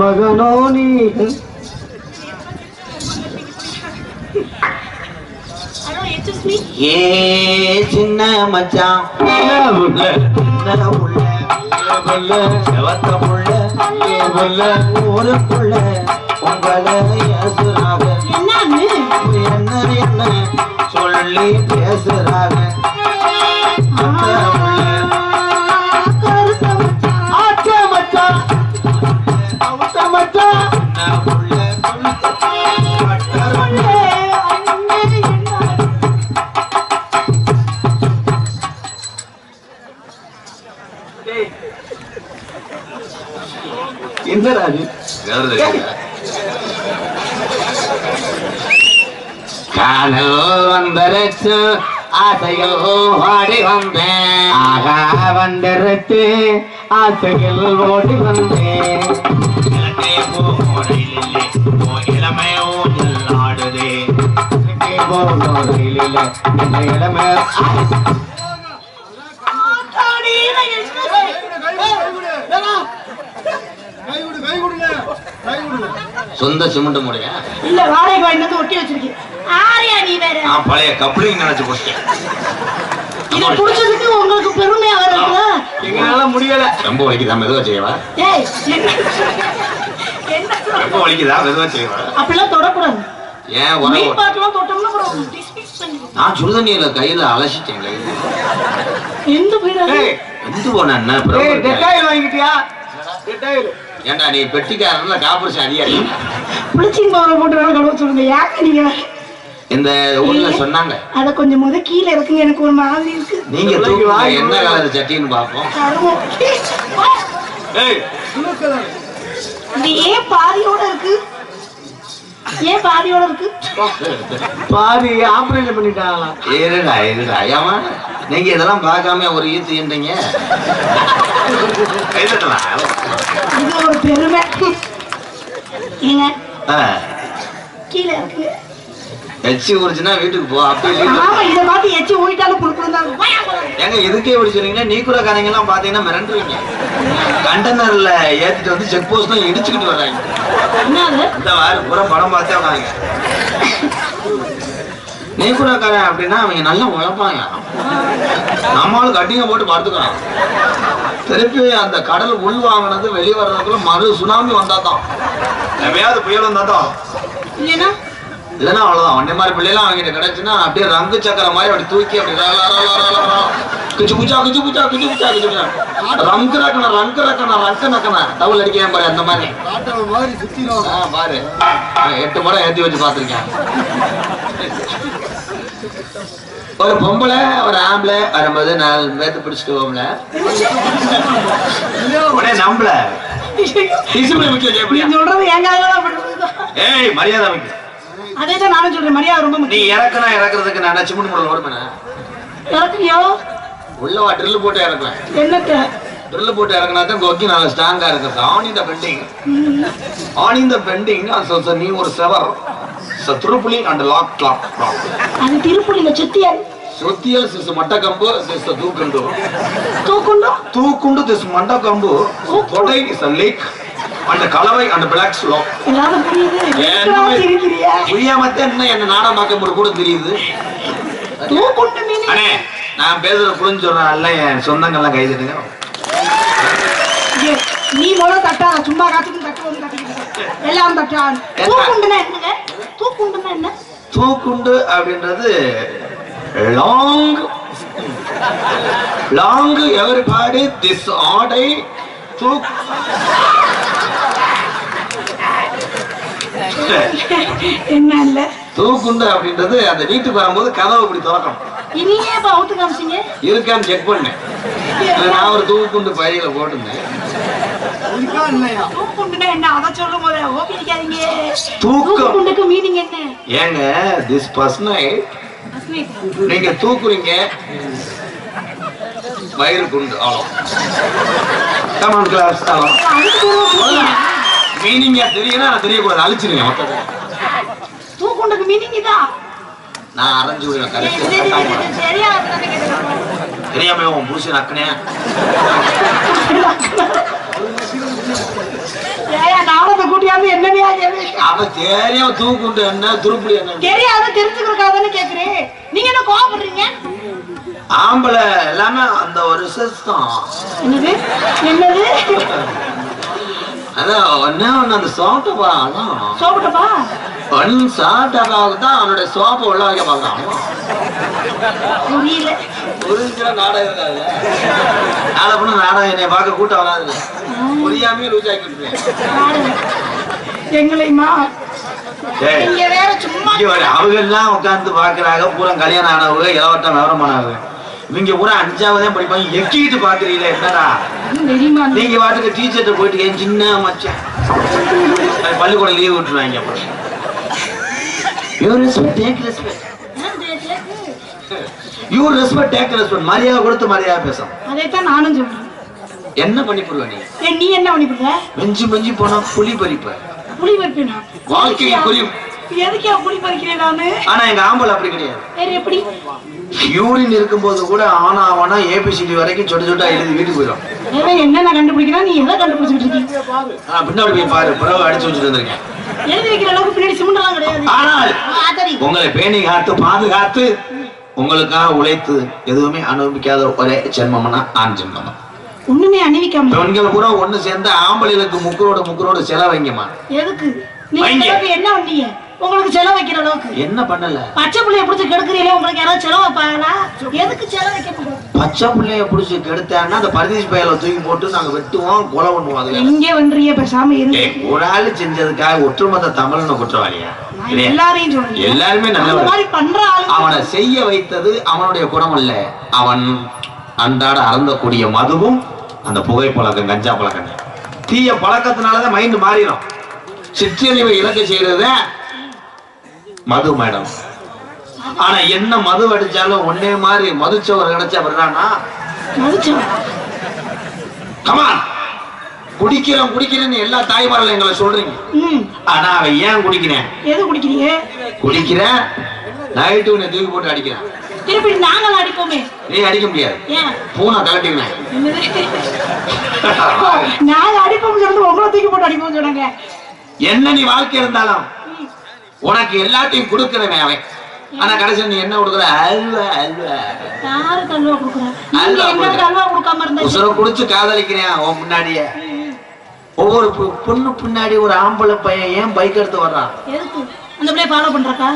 மகனோ நீ ஏ சின்ன மச்சான் உள்ள புள்ள? செவத்த புள்ள? ஊருக்குள்ள உங்களை ஏசுறாங்க என்ன என்ன சொல்லி பேசுறாங்க இது வேறு தெரியல. காதல் வந்தரச்சு ஆசையில் ஓடி வந்தேன் ஆகா வந்தரத்து ஆசையில் ஓடி வந்தேன் இலங்கை போரையிலே இளமை ஊஞ்சல் ஆடுதே சொந்த சிமெண்ட் முடைய? இல்ல வாடகை வாங்கி ஒட்டி வச்சிருக்கேன். ஆரியா நீ வேற. நான் பழைய கப்ளிங் நினைச்சு போட்டேன். இத புடிச்சதுக்கு உங்களுக்கு பெருமையா வருதுல எங்களால முடியல. ரொம்ப வலிக்குதா மெதுவா செய்வா ஏய் ரொம்ப வலிக்குதா மெதுவா செய்வா அப்படிலாம் தொடக்கூடாது. ஏன் உரம் மீன் பாட்டுலாம் தொட்டோம்னா அப்புறம் நான் சுடுதண்ணியில கையில அலசிட்டேன் கையில எந்த போயிடாது எந்த போன என்ன வாங்கிட்டியா? ஏன்டா நீ பெட்டிக்காரன்ல காப்பரிசி அதிகாரி? பிளிச்சிங் பவுடர் போட்டு வேணா கழுவ சொல்லுங்க. யாக்க நீங்க? இந்த ஊர்ல சொன்னாங்க. அத கொஞ்சம் முத கீழே இருக்குங்க. எனக்கு ஒரு மாதிரி இருக்கு. நீங்க தூக்குங்க. என்ன கலர் சட்டின்னு பாப்போம். டேய் இது ஏன் பாதியோட இருக்கு. ஏன் பாதியோட இருக்கு? பாதி ஆபரேஷன் பண்ணிட்டாங்களாம் இருடா இருடா. ஏமா நீங்க இதெல்லாம் பார்க்காம ஒரு ஈத்து ஈன்றீங்க கைதட்டலாம் இது ஒரு பெருமை. ஏங்க ஆ, கீழே இருக்கு எச்சி உரிச்சுன்னா வீட்டுக்கு போ அப்படி இல்லைன்னா- ஆமா இத பார்த்து எச்சி தான் இருக்கும். ஏங்க இதுக்கே இப்படி சொன்னீங்கன்னா நீ கூட காரங்க எல்லாம் பாத்தீங்கன்னா மிரண்டுருவீங்க கண்டெய்னர்ல ஏத்திட்டு வந்து செக் போஸ்ட் இடிச்சுக்கிட்டு வர்றாங்க. இந்த வாரு பூரா படம் பார்த்தே வராங்க. நீ கூட காரன் அப்படின்னா அவங்க நல்லா உழைப்பாங்க. நம்மளும் கட்டிங்க போட்டு பார்த்துக்கலாம். திருப்பி அந்த கடல் உள் வாங்கினது வெளியே வர்றதுக்குள்ள மறு சுனாமி வந்தா தான் எவையாவது புயல் வந்தா தான் இல்லைன்னா அவ்வளவுதான். ஒன்னே மாதிரி பிள்ளைலாம் அவங்ககிட்ட கிடைச்சுன்னா அப்படியே ரங்கு சக்கர மாதிரி அப்படி தூக்கி அப்படி. கிச்சு குச்சா கிச்சு குச்சா கிச்சு குச்சா கிச்சு குச்சா ரங்கு ரக்கன ரங்கு ரக்கன ரங்க நக்கன டவுல் அடிக்கிறேன் பாரு அந்த மாதிரி. பாரு. நான் எட்டு முறை ஏத்தி வச்சு பார்த்திருக்கேன். ஒரு பொம்பளை ஒரு ஆம்பளை வரும்போது நாலு பேர்த்து பிடிச்சிட்டு போம்ல உடனே நம்பல. ஜெயப்பிரியா. சொல்றது ஏய் மரியாதை அதே தான் நானும் சொல்றேன் மரியாதை ரொம்ப நீ இறக்குனா இறக்குறதுக்கு நான் சிமெண்ட் முடல் ஓடுமேனா இறக்குறியோ உள்ளவா ட்ரில் போட்டு இறக்குவேன். என்னத்த? ட்ரில் போட்டு இறக்குனா தான் கொக்கி நல்லா ஸ்ட்ராங்கா இருக்குது ஆன் இந்த பெண்டிங் ஆன் இந்த பெண்டிங் நீ ஒரு செவர். திருப்புலி அண்ட் லாக் லாக் லாக் அது திருப்புலியில செத்தியார். சுத்தியல் சிஸ் மட்டக்கம்பு சிஸ் தூக்கண்டு. தூக்குண்டோ? தூக்குண்டு திஸ் மட்டக்கம்பு தொடை இஸ் a lake and கலவை ஏன்னுமே- எதுக்குடா சிரிக்கிறியா புரியாமத்தான் என்ன என்ன நாடகம் பார்க்க கூட தெரியுது. தூக்குண்டு அண்ணே நான் பேசுறது புரிஞ்சு சொல்றேன் அல்ல என் சொந்தங்கள்லாம் ஐயோ, நீ முதல்ல தட்டாத சும்மா காத்துக்கு தட்டு வந்து கட்டிக்கிட்டு இருக்க. எல்லாரும் தட்டா. தூக்குண்டுனா என்னங்க? தூக்குண்டுனா என்ன? தூக்குண்டு அப்படின்றது லாங் லாங் எவரிபாடி திஸ் ஆடை தூக் என்ன இல்ல தூக்குண்டு அப்படின்றது அந்த வீட்டுக்கு வரும்போது கதவை இப்படி திறக்கணும் இனியே இப்ப அவுத்து காமிச்சீங்க. இருக்கான்னு செக் பண்ணேன். நான் ஒரு தூக்குண்டு பையில போட்டிருந்தேன். இல்லையா தூக்கம். தூக்குண்டுக்கு மீனிங் என்ன? ஏங்க திஸ் பர்சனை நீங்க தூக்குறீங்க. வயிறு குண்டு அவ்வளோ கிளாஸ் தூக்கு- மீனிங்க தெரியும்னா நான் தெரியக்கூடாது. அழிச்சிருங்க மொத்தத்தை. தூக்குண்டுக்கு மீனிங் இதா? நான் அரைஞ்சு விடுவேன் நினைக்கிறேன். தெரியாம உன் புருஷன் அக்கனே. ஏயா நாடகத்தை கூட்டியாந்து என்னையா கேள்வி அவ தெரியும் தூக்குண்டு என்ன துருப்புடி என்ன. தெரியாத தெரிஞ்சுக்கிறதுக்காக தானே நீங்க என்ன கோவப்படுறீங்க? ஆம்பளை எல்லாமே அந்த ஒரு சிஸ்டம் என்னது? என்னது? அதான் ஒன்னே ஒண்ணு அந்த சோட்டப்பா சோப்பட்டப்பா ஒன் சாட்டாவுக்கு தான் அவனுடைய சோப்பை உள்ள வைக்க பார்க்கறான் புரியல. புரிஞ்சுக்கிற நாடகம் இருக்காது. நாளை பண்ண நாடகம் என்னை பார்க்க கூட்டம் வராது புரியாமே லூஸ் நாடகம். எங்களையுமா நீங்க வேற சும்மா அவங்க எல்லாம் உட்கார்ந்து பாக்குறாங்க பூரா கல்யாணம் ஆனவங்க இளவட்டம் விவரம் பண்ணாங்க இவங்க பூரா அஞ்சாவதே படிப்பாங்க. எக்கிட்டு பாக்குறீங்களே என்னடா? நீங்க வாட்டுக்கு டீச்சர்ட்ட போயிட்டு என் சின்ன மச்சான் பள்ளிக்கூடம் லீவ் விட்டுருவாங்க அப்புறம் you respect take respect you respect take respect மரியாதை கொடுத்து மரியாதை பேசும் அதைத்தான் நானும் சொல்றேன். என்ன பண்ணி போடுவ நீ? நீ என்ன பண்ணி போடுற மெஞ்சி மெஞ்சி போனா புலி பறிப்ப. புளி பறிப்பேனா வாழ்க்கையை புரியும் எதுக்கே புளி பறிக்கிறேன் நானு? ஆனா எங்க ஆம்பளை அப்படி கிடையாது. வேற எப்படி? யூரின் இருக்கும்போது கூட ஆனா ஆனா ஏபிசிடி வரைக்கும் சொட்டு சொட்டா எழுதி வீட்டுக்கு போயிடும். ஏன் என்னென்ன கண்டுபிடிக்கிறா நீ எதை கண்டுபிடிச்சிட்டு இருக்கீங்க நான் பின்னாடி போய் பாரு. புறவை அடிச்சு வச்சுட்டு வந்திருக்கேன். எழுதி வைக்கிற அளவுக்கு பின்னாடி சிமெண்ட்லாம் கிடையாது. ஆனால் உங்களை பேணி காத்து பாதுகாத்து உங்களுக்காக உழைத்து எதுவுமே அனுபவிக்காத ஒரே ஜென்மம்னா ஆண் ஜென்மம். ஒண்ணுமே அணிவிக்காம பெண்கள் பூரா ஒண்ணு சேர்ந்து ஆம்பளைகளுக்கு முக்கரோட முக்கரோட செலவைங்கம்மா எதுக்கு? நீங்க என்ன பண்ணீங்க உங்களுக்கு செலவு வைக்கிற அளவுக்கு. என்ன பண்ணல? பச்சை பிள்ளைய பிடிச்சி கெடுக்கிறீங்களே உங்களுக்கு யாராவது செலவு வைப்பாங்களா? எதுக்கு செலவு வைக்க பச்சை பிள்ளைய பிடிச்சி கெடுத்தான்னா அந்த பரதேசி பயல தூக்கி போட்டு நாங்க வெட்டுவோம் கொலை பண்ணுவோம் அதுல. எங்கே வன்றீங்க பேசாம இருந்து ஒரு ஆளு செஞ்சதுக்காக ஒற்றுமொத்த தமிழ்னு குற்றவாளியா? எல்லாரையும் சொல்றேன். எல்லாருமே மாதிரி பண்ற ஆளு அவனை செய்ய வைத்தது அவனுடைய குணம் அல்ல. அவன் அன்றாட அருந்தக்கூடிய மதுவும் அந்த புகை பழக்கம் கஞ்சா பழக்கம். தீய பழக்கத்தினாலதான் மைண்ட் மாறிடும் சிற்றறிவை இலக்க செய்யறத மது மேடம். ஆனா என்ன மது அடிச்சாலும் ஒன்னே மாதிரி மதுச்சவர் கிடைச்சா மதிச்சவன் கமான் குடிக்கிறோம் குடிக்கிறேன்னு எல்லா தாய்மார்கள் எங்களை சொல்றீங்க. ஆனா அவன் ஏன் குடிக்கிறேன்? எது குடிக்கிறீங்க? குடிக்கிறேன். நைட்டு உன்னை தூக்கி போட்டு அடிக்கிறேன். திருப்பி நாங்கள் அடிப்போமே. நீ அடிக்க முடியாது. பூனை என்னது நாங்க அடிப்போம் சொல்லிட்டு உங்களை தூக்கி போட்டு அடிப்போம் சொன்னாங்க என்ன நீ வாழ்க்கை இருந்தாலும் உனக்கு எல்லாத்தையும் கொடுக்கிறவன் அவன். ஆனா கடைசியில் நீ என்ன கொடுக்குற? அல்வா அல்வா. யாருக்கு அல்வா கொடுக்குறேன் அல்வா கொடுக்காம இருந்தா உசுர குடிச்சு காதலிக்கிறேன் உன் முன்னாடியே. ஒவ்வொரு பொண்ணு பின்னாடி ஒரு ஆம்பளை பையன் ஏன் பைக் எடுத்து வர்றான்? அந்த பிள்ளைய ஃபாலோ பண்றக்கா?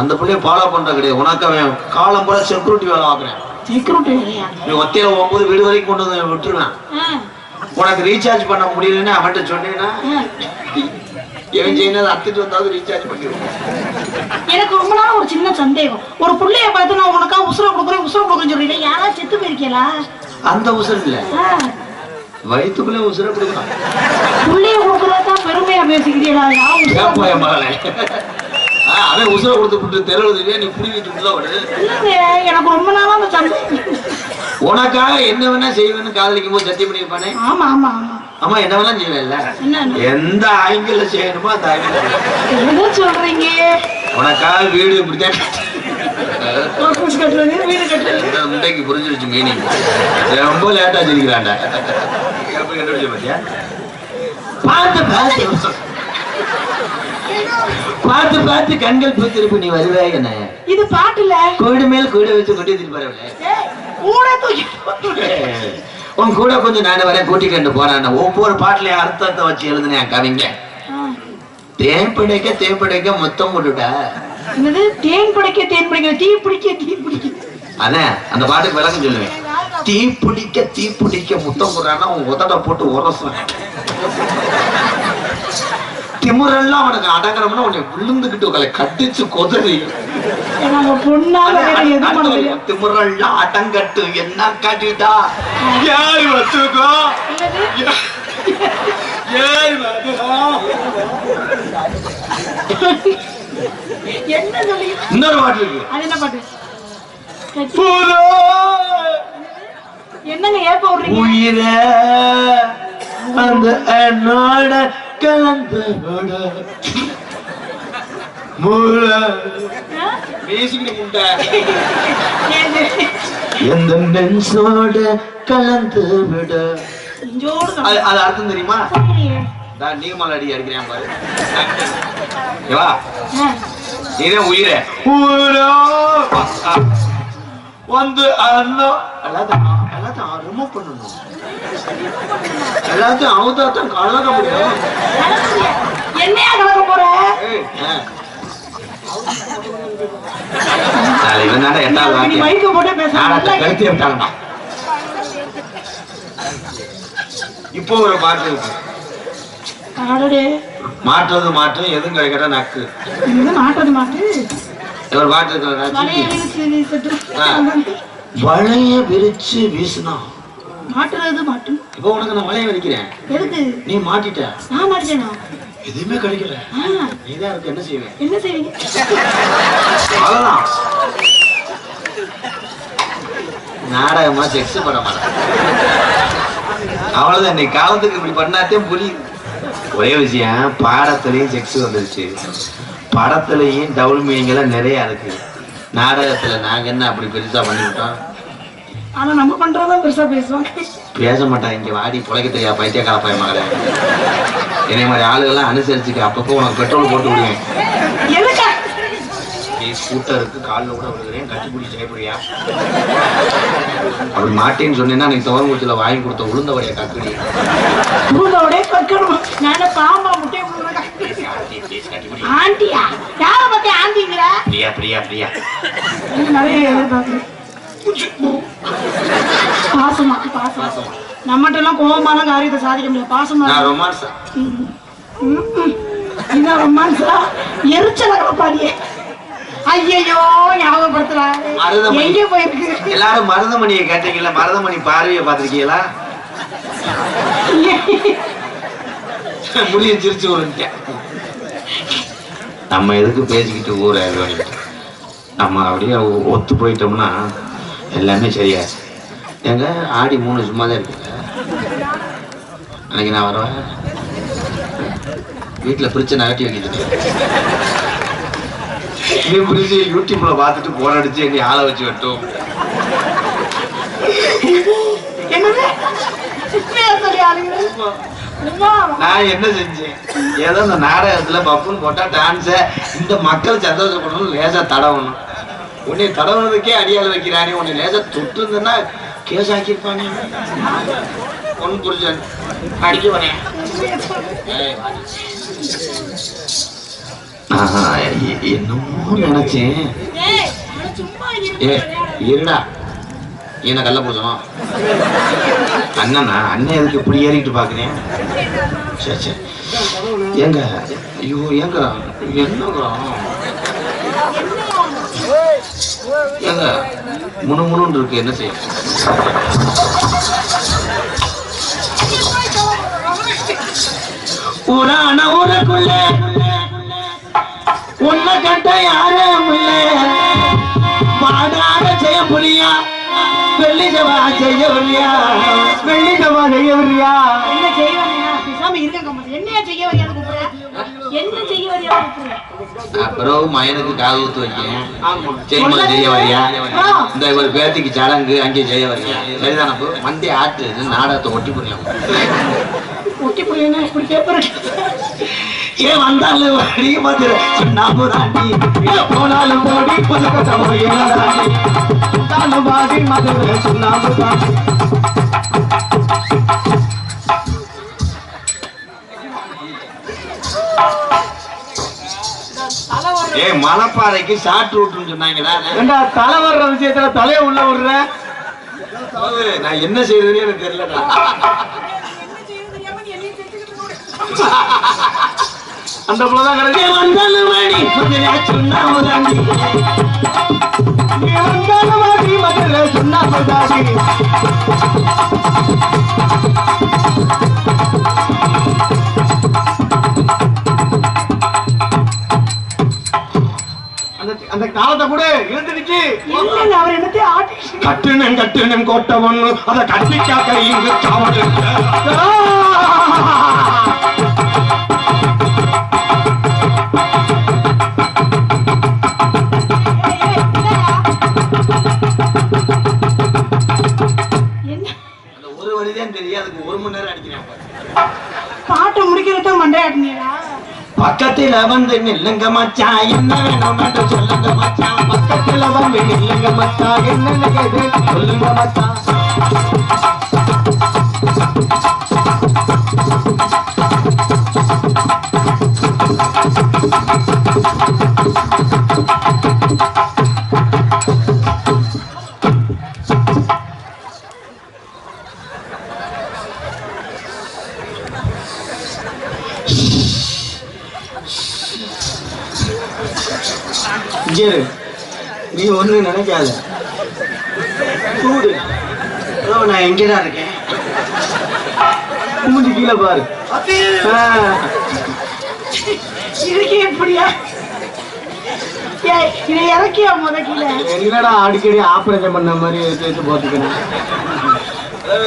அந்த பிள்ளைய ஃபாலோ பண்ற கிடையாது. உனக்கு அவன் காலம் பூரா செக்யூரிட்டி வேலை பார்க்குறேன். இல்லையா நீ ஒத்தையில போகும்போது வீடு வரைக்கும் கொண்டு வந்து விட்டுருவேன். உனக்கு ரீசார்ஜ் பண்ண முடியலன்னு அவன்கிட்ட சொன்னீங்கன்னா ஆ. எவன் செய்யணும் அத்துட்டு வந்தாவது ரீசார்ஜ் பண்ணிடுவோம் எனக்கு ரொம்ப நாள் ஒரு சின்ன சந்தேகம். ஒரு புள்ளைய பார்த்து நான் உனக்கா உசுர கொடுக்குறேன் உசுர கொடுக்குறேன்னு சொல்றீங்க. யாராவது செத்து போயிருக்கீங்களா? அந்த உசுர் இல்ல. வயிற்றுக்குள்ளே உசுர கொடுக்கலாம் புள்ளைய கொடுக்குறதான் பெருமையா பேசிக்கிறீங்களா போய மகளே? அவன் உசுர கொடுத்து விட்டு தெருவுதுவே நீ புடிக்கிட்டு உள்ள விடு எனக்கு ரொம்ப நாளா அந்த சந்தேகம் உனக்காக என்ன வேணா செய்வேன்னு காதலிக்கும் போது சத்தியம் பண்ணியிருப்பானே? ஆமா ஆமா ஆமா. ஆமா என்ன வேணா செய்வேன்ல. என்ன எந்த ஆங்கிள் செய்யணுமோ அந்த ஆங்கிள் சொல்றீங்க? உனக்காக வீடு இப்படித்தான் முட்டைக்கு புரிஞ்சிருச்சு மீனிங் ரொம்ப லேட்டா பாத்தியா பார்த்து பார்த்து. பார்த்து பார்த்து கண்கள் பூத்திருப்பு நீ வருவே என்ன? இது பாட்டுல கோடு மேல் கூட வச்சு கொட்டி திருப்பாரு ஏய், கூட தூக்கி போட்டு. உன் கூட கொஞ்சம் நான் வரேன்? கூட்டி கண்டு போறான் ஒவ்வொரு பாட்டுலயும் அர்த்தத்தை வச்சு எழுதுனேன் கவிங்க தேன் பிடைக்க தேன் பிடைக்க மொத்தம் போட்டுட்டா. என்னது? தேன் பிடிக்க தேன் பிடிக்க தீ பிடிக்க தீ பிடிக்க. அதான் அந்த பாட்டுக்கு விளக்கம் சொல்லுவேன் தீ பிடிக்க தீ பிடிக்க முத்தம் போடுறான்னா உன் உதட்ட போட்டு உரசுவேன். திமுறெல்லாம் அவனுக்கு அடங்குறோம்னா உன்னை விழுந்துகிட்டு உங்களை கட்டிச்சு கொதறி. திமுறெல்லாம் அடங்கட்டு என்ன காட்டிட்டா? யாரு வச்சுக்கோ. என்ன சொல்லி? இன்னொரு பாட்டு இருக்கு. அது என்ன பாட்டு? என்னங்க ஏப்ப விடுறீங்க? உயிர அந்த என்னோட கலந்து? எந்த நெஞ்சோட கலந்து விட. அது அர்த்தம் தெரியுமா. நான் நீர்மல் அடி அடிக்கிறேன் பாரு. ஏவா ஆ, நீதான் உயிரே. உயிரோ? வந்து அண்ணா எல்லாத்தையும் எல்லாத்தையும் ரிமூவ் பண்ணணும். எல்லாத்தையும் அவதா தான் கலக்க முடியும்? என்னையா கலக்க போற? ஏய், ஆ. நாளை இவன் தானே எட்டாவது நீ வாக்கியம்? மைக்க போட்டே பேச நாடகத்தை நல்லா கழுத்தி விட்டாங்கடா இப்போ ஒரு பாட்டு இருக்கு. எதுவும் கிடைக்கிற நக்கு. இது மாட்டது மாட்டு ஒரு பாட்டு இருக்கு. வளைய விரிச்சு வீசுனா மாட்டுறது மாட்டு இப்போ உனக்கு நான் வளைய விரிக்கிறேன். எதுக்கு? நீ மாட்டிட்ட. நான் மாட்டேனா எதுவுமே கிடைக்கல. ஆ, நீதான் இருக்கு என்ன செய்வேன் என்ன செய்வீங்க? அவ்வளவுதான். நாடகமா செக்ஸ் பண்ண மாட்டேன் அவ்வளவுதான் இன்னைக்கு காலத்துக்கு இப்படி பண்ணாதே புரியுது. ஒரே விஷயம் பாடத்துலயும் செக்ஸ் வந்துருச்சு. படத்துலயும் டபுள் மீனிங் எல்லாம் நிறைய இருக்கு. நாடகத்துல நாங்க என்ன அப்படி பெருசா பண்ணிவிட்டோம்? ஆனா நம்ம பண்றதா பெருசா பேசுவோம். பேச மாட்டான் இங்க வாடி புழைக்க தெரியா பைத்தியக்கார பையன் மகளே. என்னை மாதிரி ஆளுகள்லாம் அனுசரிச்சுக்க அப்பப்போ உனக்கு பெட்ரோல் போட்டு விடுவேன். ஸ்கூட்டருக்கு காலில் கூட விழுகிறேன் கட்டிப்பிடி செய்யப்படியா அப்படி மாட்டேன்னு சொன்னேன்னா நீ துவரங்குச்சியில் வாங்கி கொடுத்த உளுந்தவடைய கக்கடி. பூந்தோடே கக்கணும். நான் பாம்பா முட்டையை ஆண்டியா? யார பத்தி ஆண்டிங்கிற? பிரியா பிரியா பிரியா. நிறைய பாசமா பாசம். நம்மகிட்ட எல்லாம் கோபமான காரியத்தை சாதிக்க முடியாது. பாசமா ரொமான்ஸ்? இதான் ரொமான்ஸா? எரிச்சல கலப்பாடியே ஐயையோ ஞாபகப்படுத்துறாரு மருதமணி. எங்க போயிருக்கு? எல்லாரும் மருதமணியை கேட்டீங்கல்ல? மருதமணி பார்வையை பார்த்திருக்கீங்களா? முடிய சிரிச்சு நம்ம எதுக்கு பேசிக்கிட்டு ஊரை நம்ம அப்படியே ஒத்து போயிட்டோம்னா எல்லாமே சரியாச்சு எங்க ஆடி மூணு சும்மா தான் இருக்குங்க அன்னைக்கு நான் வருவேன் வீட்டில் பிரிச்சு நகட்டி வைக்கிட்டு நீ பிரிச்சு யூடியூப்ல பார்த்துட்டு போன் அடிச்சு என்னை ஆளை வச்சு வெட்டும். நான் என்ன செஞ்சேன்? ஏதோ இந்த நாடகத்துல பப்புன்னு போட்டா டான்ஸ இந்த மக்கள் சந்தோஷப்படணும் லேசா தடவணும். உன்னை தடவுனதுக்கே அடியாள் வைக்கிறானே. உன்னை லேசா தொட்டுருந்தேன்னா கேஸ் ஆக்கியிருப்பானே. ஒன்னு புரிஞ்சன் அடிக்க வரேன் ஆஹா, என்னமோ நினைச்சேன். ஏய் ஏ இருடா. நீ என்ன கல்ல பூசணும் அண்ணனா? அண்ணன் எதுக்கு இப்படி ஏறிக்கிட்டு பாக்குறேன் சரி சரி ஏங்க? ஐயோ ஏங்க என்னங்க ஏங்க முணு முணுன்னு இருக்கு என்ன செய்ய? ஊரான ஊருக்குள்ள உன்னை கண்ட யாரும் பாடாத செய்ய புரியா வெள்ளி செவ்வா செய்ய வெள்ளி செவ்வா செய்ய என்ன செய்ய அப்புறம் மயனுக்கு காது ஊத்து வைக்கேன் செய்யும்போது செய்ய வரியா? இந்த ஒரு பேத்திக்கு சடங்கு அங்கே செய்ய வரியா? சரிதானே அப்போ? மண்டி ஆட்டு நாடகத்தை ஒட்டி புரியும் ஒட்டி இப்படி கேட்பற ஏன் வந்தாலும் நாம தாண்டி போனாலும் போடி மதுரை சொன்னாம தாண்டி ஏ மலைப்பாறைக்கு ஷார்ட் ரூட்னு சொன்னாங்கடா. ஏண்டா தலை வர்ற விஷயத்துல தலைய உள்ள விடுற? நான் என்ன செய்யறதுன்னு எனக்கு தெரியலடா. அந்த புள்ளதான் கிடையாது வந்தாலும் வாடி மதுரை வந்தாலும் சொன்னா போதாடி அந்த காலத்தை கூட இல்ல அவர் என்னத்தையும் ஆட்டி கட்டுனன் கட்டுனன் கோட்டை ஒண்ணு அத கட்டிக்காக்க இங்கு காவல் என்ன அந்த ஒரு மணி நேரம் அடிக்கிறேன் பாட்டை முடிக்கிறத மண்டையாட்டினீரா பக்கத்தில் வந்து நில்லுங்க மச்சான் என்ன வேணும் என்று சொல்லுங்க மச்சான் பக்கத்தில் வந்து நில்லுங்க மச்சான் என்ன கேட்டு சொல்லுங்க மச்சான் இரு. நீ ஒண்ணு நினைக்காத. இதோ நான் எங்கதான் இருக்கேன். மூஞ்சி கீழே பாரு. இதுக்கு எப்படியா? இறக்கியா முத கீழே? என்னடா அடிக்கடி ஆபரேஷன் பண்ண மாதிரி தேய்ச்சி போட்டுக்கணும் நல்லா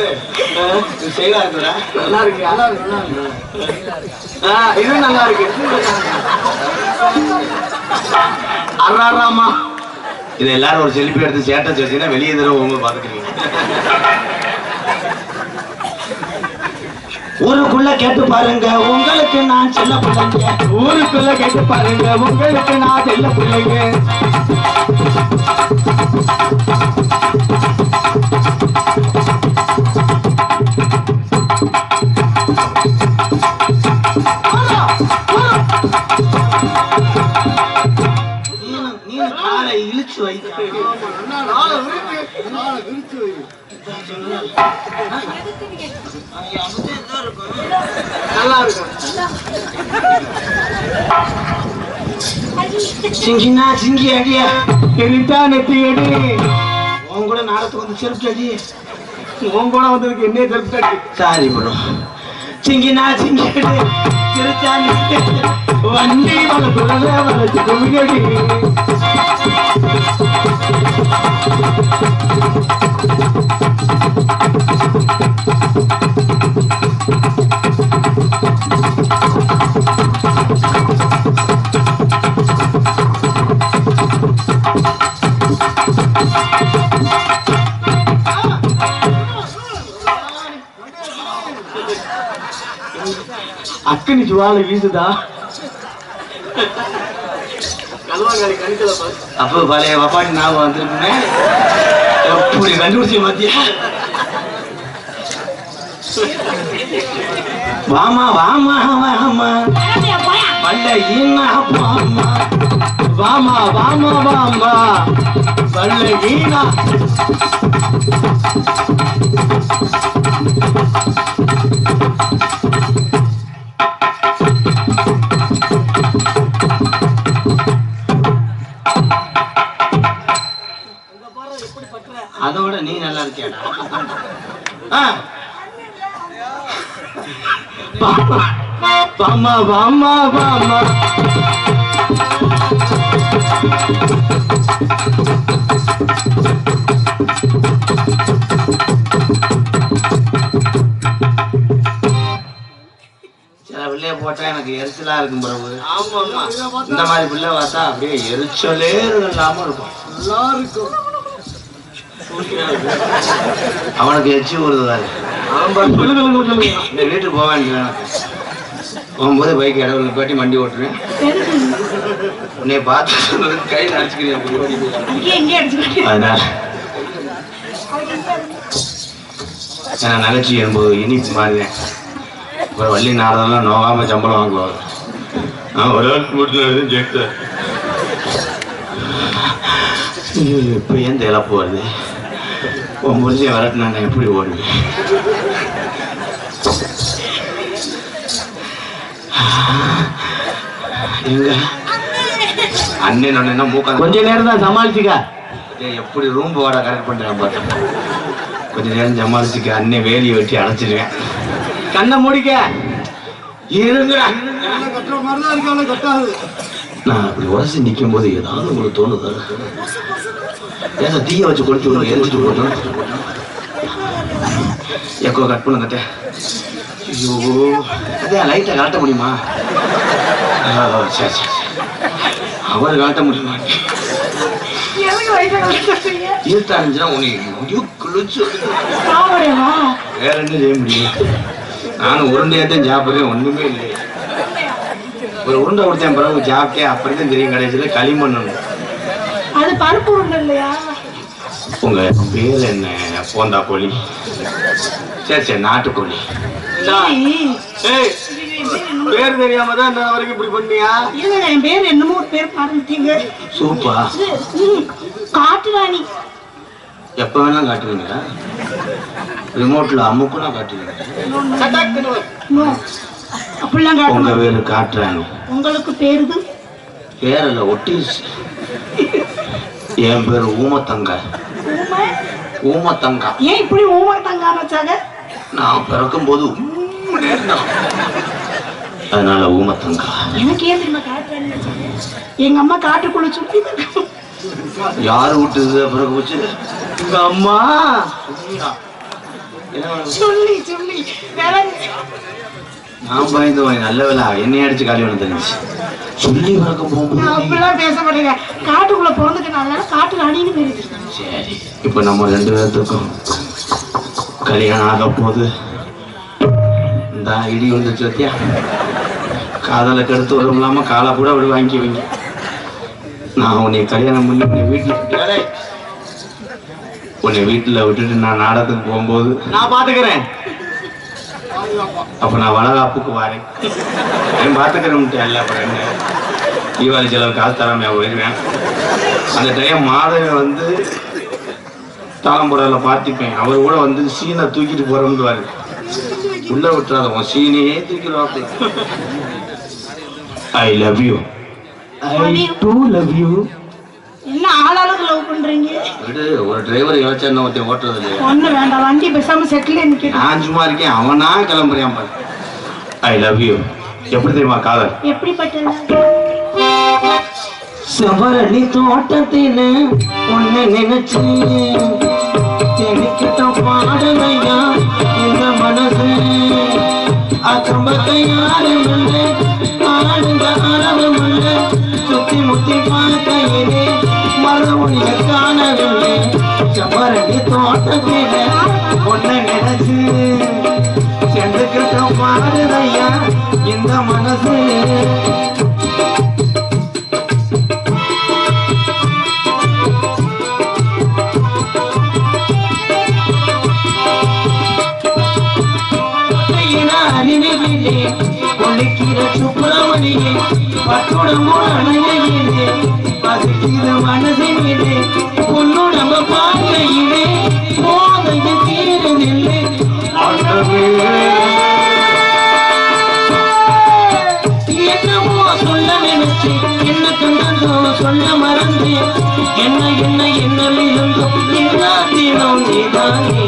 இருக்கு நல்லா இருக்கு இது நல்லா இருக்கு அறாராமா இது எல்லாரும் ஒரு செல்ஃபி எடுத்து ஸ்டேட்டஸ் வச்சீங்கன்னா வெளியே தடவை உங்க பாத்துக்கிறீங்க ஊருக்குள்ள கேட்டு பாருங்க உங்களுக்கு நான் செல்ல பிள்ளைங்க ஊருக்குள்ள கேட்டு பாருங்க உங்களுக்கு நான் செல்ல பிள்ளைங்க இழுச்சு நல்லா இருக்கும் சிங்கினா சிங்கி அடியா எரிட்டா நெத்தி அடி உன் கூட நாடத்துக்கு வந்து செல்ஃப் அடி உன் கூட வந்ததுக்கு என்ன செல்ஃப் அடி சாரி ப்ரோ சிங்கினா சிங்கி திருச்சாணி சிரிச்சா நிறுத்து. வண்டி வளர்க்குறத வளர்ச்சி குமிகடி அக்கனி ஜுவாலை வீசுதா? அப்ப பழைய வப்பாடி ஞாபகம் வந்திருக்குமே. எப்படி கண்டுபிடிச்ச மத்தியா வாமா வாமா வாமா. கிளம்பியா பல்ல ஈனா வாமா. வாமா வாமா பல்ல ஈனா Thank you. அதோட நீ நல்லா இருக்கியாடா? பிள்ளைய போட்டா எனக்கு எரிச்சலா இருக்கும் பிரபு. இந்த மாதிரி பிள்ளை பார்த்தா அப்படியே எரிச்சலே இல்லாம இருக்கும். நல்லா இருக்கும். அவனுக்கு எச்சி சொல்லுங்க இந்த வீட்டுக்கு போக எனக்கு போகும்போது பைக் இடவுல காட்டி வண்டி ஓட்டுறேன். உன்னை பார்த்து எங்கே அடிச்சுக்கிட்டு அதனால நான் நகைச்சி என்பது இனிப்பு மாறினேன். அப்புறம் வள்ளி நாரதெல்லாம் நோகாம சம்பளம் வாங்குவாங்க நான் ஒரு ஆள் வீட்டில் ஜெயித்த இப்போ ஏன் இழப்பு வருது? உன் புரிஞ்சை வரட்டு நான் எப்படி ஓடுவேன்? எங்க? அண்ணன் ஒன்னா மூக்க கொஞ்ச நேரம் தான் சமாளிச்சுக்க. ஏய், எப்படி ரூம் வாடகை கரெக்ட் பண்றேன் பார்த்தேன் கொஞ்ச நேரம் சமாளிச்சுக்க அண்ணன் வேலியை வெட்டி அடைச்சிருவேன். கண்ணை மூடிக்க. கட்டாது. நான் அப்படி உரசி நிற்கும் போது ஏதாவது உங்களுக்கு தோணுது? ஏன் தீய வச்சு கொடுத்து விடுங்க எரிஞ்சிட்டு போட்டோம் எக்கோ கட் பண்ண கட்ட ஐயோ அதே லைட்டை காட்ட முடியுமா சரி சரி அவர் காட்ட முடியுமா இருந்துச்சுன்னா உனக்கு குளிச்சு சாவடையவா வேற என்ன செய்ய முடியும் நானும் உருண்டையாத்தான் சாப்பிட்றேன் ஒண்ணுமே இல்லை ஒரு உருண்டை குடிச்சேன் பிறகு சாப்பிட்டேன் அப்படிதான் தெரியும் கடைசியில் களிமண் அது பருப்பு உருண்டை இல்லையா? உங்க பேர் என்ன? போந்தா கோழி. சரி சரி நாட்டுக்கோழி பேர் தெரியாம தான் இன்ன வரைக்கும் இப்படி பண்ணியா? இல்ல என் பேர் என்னமோ ஒரு பேர் மறந்துட்டீங்க சூப்பா. ம், காட்டு ராணி எப்ப வேணாலும் காட்டுவீங்களா ரிமோட்ல அமுக்குனா காட்டுவீங்க. அப்படிலாம் உங்க. பேரு காட்டுறாங்க. உங்களுக்கு பேருது பேரில் ஒட்டிச்சு என் பேர் ஊமத்தங்க. ஊமை ஊமத்தங்கா. ஏன் இப்படி ஊமை தங்க வச்சாங்க நான் பிறக்கும் போது. அதனால ஊமத்தங்கா. எனக்கு ஏன் தெரியுமா எங்க அம்மா காட்டுக்குள்ள சுத்தி யாரு விட்டுது பிறகு போச்சு உங்க அம்மா? சொல்லி சொல்லி. நான் பயந்து போய் நல்ல வேலை என்னைய அடிச்சு காலி தெரிஞ்சு சொல்லி பிறக்க நான் போகும்போது அப்படிலாம் பேச மாட்டேங்க. காட்டுக்குள்ள பிறந்துட்டனால காட்டு ராணின்னு பேரு சரி இப்ப நம்ம ரெண்டு பேர்த்துக்கும் கல்யாணம் ஆக போகுது இந்த இடி வந்துச்சு வத்தியா காதலை கெடுத்து வரும் இல்லாம காலை கூட அப்படி வாங்கி வைங்க நான் உன்னை கல்யாணம் பண்ணி உன்னை வீட்டுல உன்னை வீட்டுல விட்டுட்டு நான் நாடகத்துக்கு போகும்போது நான் பாத்துக்கிறேன். அப்போ நான் வளகாப்புக்கு வரேன். நான் பாத்துக்கிறேன் எல்லா அப்புறம் என்ன? தீபாவளி செலவு காசு தராம போயிடுவேன் அந்த டைம் மாதவி வந்து தாளம்புறால பார்த்திப்பேன் அவர் கூட வந்து சீனை தூக்கிட்டு போறோம்னு உள்ள விட்டுறாத உன் சீனையே தூக்கிடுவாப்பி I love you I too love you என்ன ஆளாளுக்கு லவ் பண்றீங்க. விடு ஒரு டிரைவர் இழைச்சா ஒருத்தன் ஓட்டுறது இல்லையா ஒண்ணு வேண்டாம் வண்டி பேசாம செட்டில் நிக்கிட்டு நான் சும்மா இருக்கேன் அவனா கிளம்புறியான் பாரு. ஐ லவ் யூ எப்படி தெரியுமா காதல்? எப்படிப்பட்ட செவரளி தோட்டத்தில உன்னை நினைச்சு தெளிக்கிட்ட பாடலையா இந்த மனசு. அக்கம் பக்கம் யாரும் செவரளி தோட்டத்தில உன்னை நினைச்சு சென்றுக்கிட்ட பாடுதையா இந்த மனசு. பட்டையின அறிவிலே ஒழிக்கிற சுப்பிரமணியே பட்டுடமோ அணையிலே பதுக்கிற மனதினிலே பொன்னுடம்ப பார்க்கையிலே போதைய தீரதில்லை என்னமோ சொல்ல நினைச்சு என்ன கண்டதோ சொல்ல மறந்தேன். என்ன என்ன நீதானே.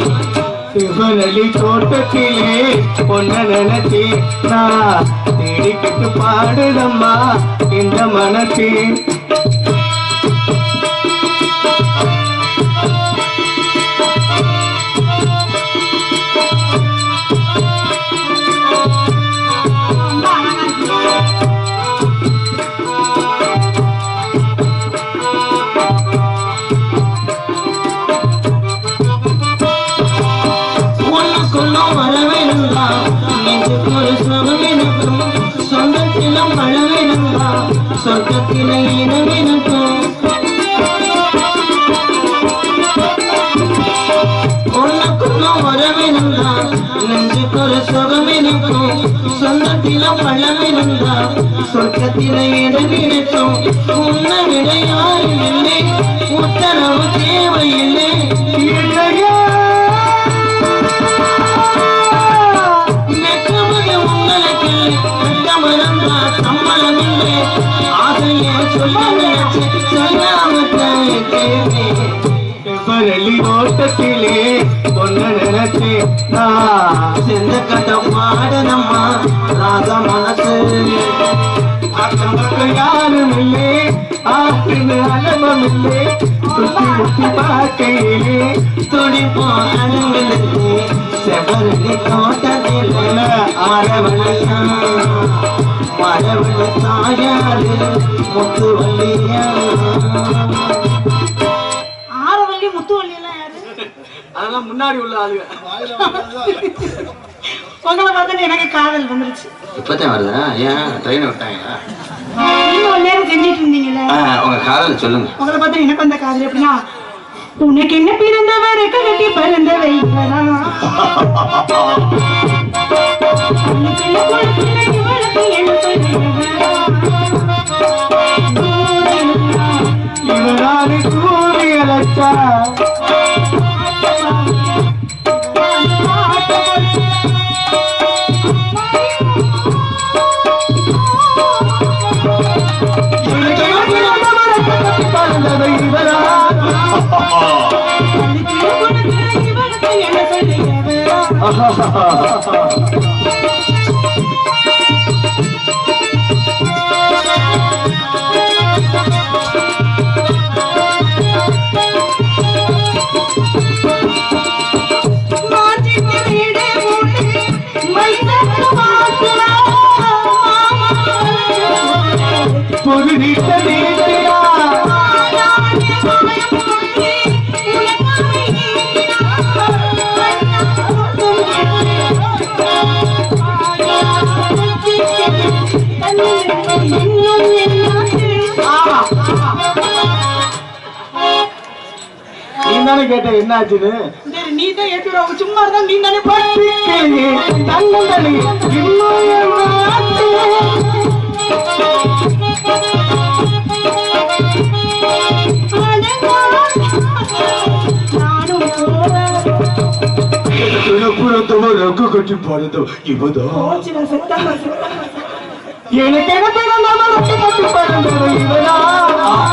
சிவனலி தோட்டத்திலே பொன்ன நினைச்சி நான் தேடிக்கிட்டு பாடுதம்மா இந்த மனத்தில் சொர்க்கத்தில இனவெனக்கும் உனக்குள்ளும் வரவேணுங்களா நெஞ்சுக்கு உன்னை விட யாரும் இல்லை. உத்தரவு தேவையில்லை. பரளி ஓட்டத்திலே பொண்ணு நினைச்சு நான் செந்த கட்ட பாடனம்மா ராக மனசு. அக்கம் பக்கம் யாரும் இல்லை ஆற்றுன்னு அலமம் இல்லை. சுத்தி முத்தி பார்க்கையிலே துடிப்போம் அலங்களுக்கு செவரளி தோட்டத்தில் மரவழியா மரவழ தாயாரு முத்துவள்ளியா ஆரவள்ளி முத்துவள்ளி எல்லாம் யாரு? அதெல்லாம் முன்னாடி உள்ள ஆளுங்க. உங்களை பார்த்தா எனக்கு காதல் வந்துருச்சு. இப்பதான் வருதா? ஏன்? ட்ரெயின் விட்டாங்களா? இன்னும் நேரம் செஞ்சிட்டு இருந்தீங்களே உங்க காதல் சொல்லுங்க. உங்களை பார்த்தா எனக்கு வந்த காதல் எப்படின்னா உனக்கு என்ன பிறந்தவர் கட்டி பிறந்த வைக்கிறா உனக்கு என்ன சொல்லுகிறா இவனாரு கூறி அழைச்சா பறந்தவை இவரா என்ன சொல்லுகிறா தானே கேட்ட என்ன ஆச்சுன்னு நீ தான் ஏற்றுற சும்மா இருந்தா நீ தானே இன்னும் 꼴좀 보는데 이보다. 어찌나서 땀나서. 얘는 때가 때가 나만 어찌 같은 빠른 대로 이보다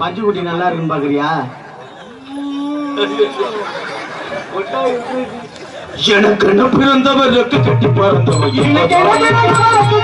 பஞ்சு குட்டி நல்லா இருக்குன்னு பாக்குறியா? எனக்கு என்ன பிறந்தவர் ரெக்கு கட்டி பிறந்தவர் எனக்கு